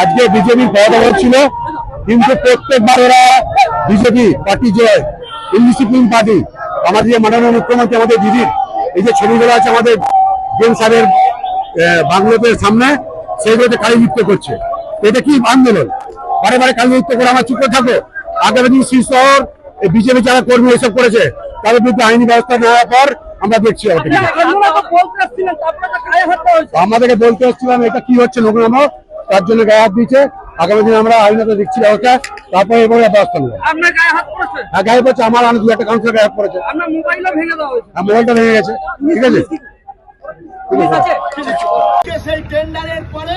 আজকে বিজেপির পদত্যাগ ছিল কিন্তু প্রত্যেকবার ওরা বিজেপি পার্টি যে ইনডিসিপ্লিন পার্টি আমাদের যে মাননীয় মুখ্যমন্ত্রী আমাদের দিদির এই যে ছবিগুলো আছে আমাদের জেন স্যারের বাংলোতে সামনে সেইগুলোতে কালী নৃত্য করছে। এটা কি আন্দোলন? বারে বারে কালী নৃত্য করে আমার চুপ থাকব? আগামী দিন শ্রী শহর বিজেপি যারা কর্মী এসব করেছে তাদের বিরুদ্ধে আইনি ব্যবস্থা নেওয়ার পর আমরা দেখছি আমাদেরকে বলতে হচ্ছিলাম এটা কি হচ্ছে নোংরামো তার জন্য গায়ে হাত দিয়েছে। আগামী দিন আমরা আইনত দেখছি তারপরে এবারে ব্যবস্থা নেব আপনার গায়ে হাত পড়েছে? হ্যাঁ গায়ে পড়ছে। আমার আনন্দ একটা কাউন্সিলর গায়ে হাত পড়েছে। আপনার মোবাইলও ভেঙে দেওয়া হয়েছে। আর মোবাইলটা ভেঙে গেছে। ঠিক আছে? সেই টেন্ডারের পরে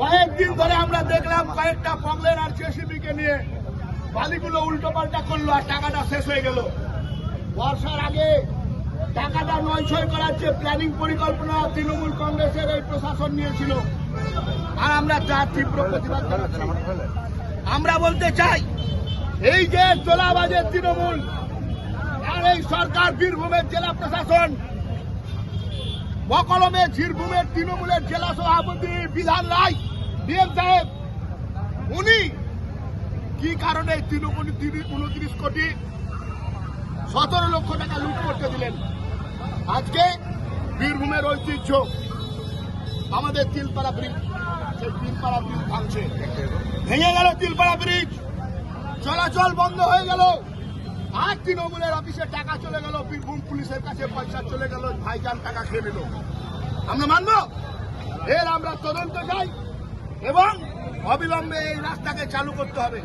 কয়েকদিন ধরে আমরা দেখলাম কয়েকটা পমলের আর জেসিবি কে নিয়ে বালিগুলো উল্টো পাল্টা করল আর টাকাটা শেষ হয়ে গেল। বর্ষার আগে টাকাটা নয়ছয় করার যে প্ল্যানিং পরিকল্পনা তৃণমূল কংগ্রেসের এই প্রশাসন নিয়েছিল আর আমরা তার তীব্র প্রতিবাদ আমরা বলতে চাই এই যে তোলাবাজের তৃণমূল আর এই সরকার বীরভূমের জেলা প্রশাসন মকলমে ঝিরভূমের তৃণমূলের জেলা সভাপতি বিধান রায় ডিএম সাহেব উনি কি কারণে তৃণমূল উনত্রিশ কোটি সতেরো লক্ষ টাকা লুট করতে দিলেন? আজকে বীরভূমের ঐতিহ্য আমাদের তিলপাড়া ব্রিজ সেই তিলপাড়া ব্রিজ ভাঙছে। ভেঙে গেল তিলপাড়া ব্রিজ চলাচল বন্ধ হয়ে গেল। আর তৃণমূলের অফিসে টাকা চলে গেল, বীরভূম পুলিশের কাছে পয়সা চলে গেল, ভাইজান টাকা খেয়ে নিল। আমরা মানব? এর আমরা তদন্ত চাই এবং অবিলম্বে এই রাস্তাকে চালু করতে হবে।